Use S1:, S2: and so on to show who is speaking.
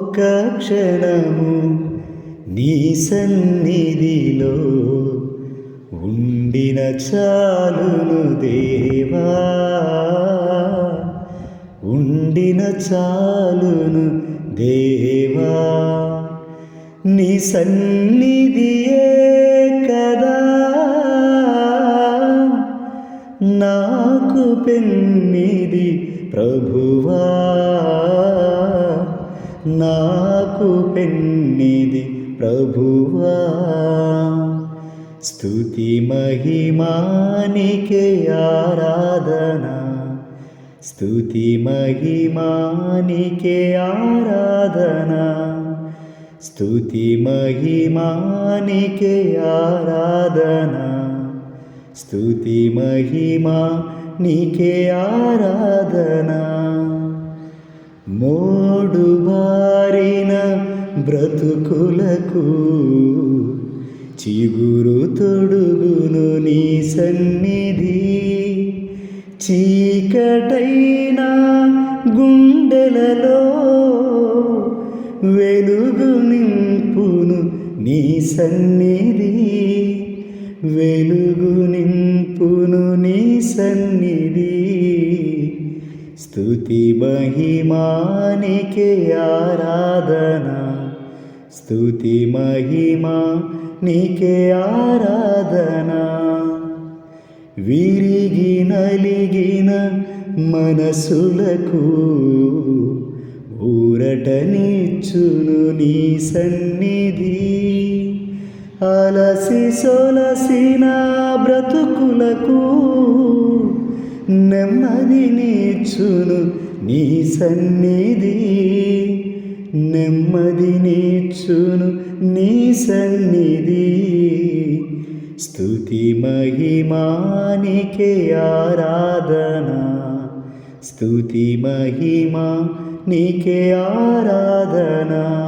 S1: ఒక్క క్షణము నీ సన్నిధిలో ఉండిన చాలును దేవా. ఉండిన చాలును దేవా. నీ సన్నిధియే కదా. నాకు పెన్నిది ప్రభువా. నాకు పెన్నిది ప్రభువా. స్తుతి మహిమానికే ఆరాధన. స్థుతి మహిమానికే ఆరాధన. స్థుతి మహిమానికే ఆరాధన. స్థుతి మహిమా నీకే ఆరాధన. మూడు బ్రతుకులకు చిగురు తొడుగును నీ సన్నిధి. చీకటైన గుండెలలో వెలుగు నింపును నీ సన్నిధి. వెలుగు నింపును నీ సన్నిధి. స్తుతి మహిమానికే ఆరాధనా. స్థుతి మహిమా నీకే ఆరాధన. విరిగి నలిగిన మనసులకు ఊరటనిచ్చును నీ సన్నిధి. అలసి సొలసిన బ్రతుకులకు నెమ్మదినిచ్చును నీ సన్నిధి. నెమ్మది నీచును నీ సన్నిధి. స్థుతి మహిమానికే ఆరాధన. స్థుతి మహిమా నీకే ఆరాధనా.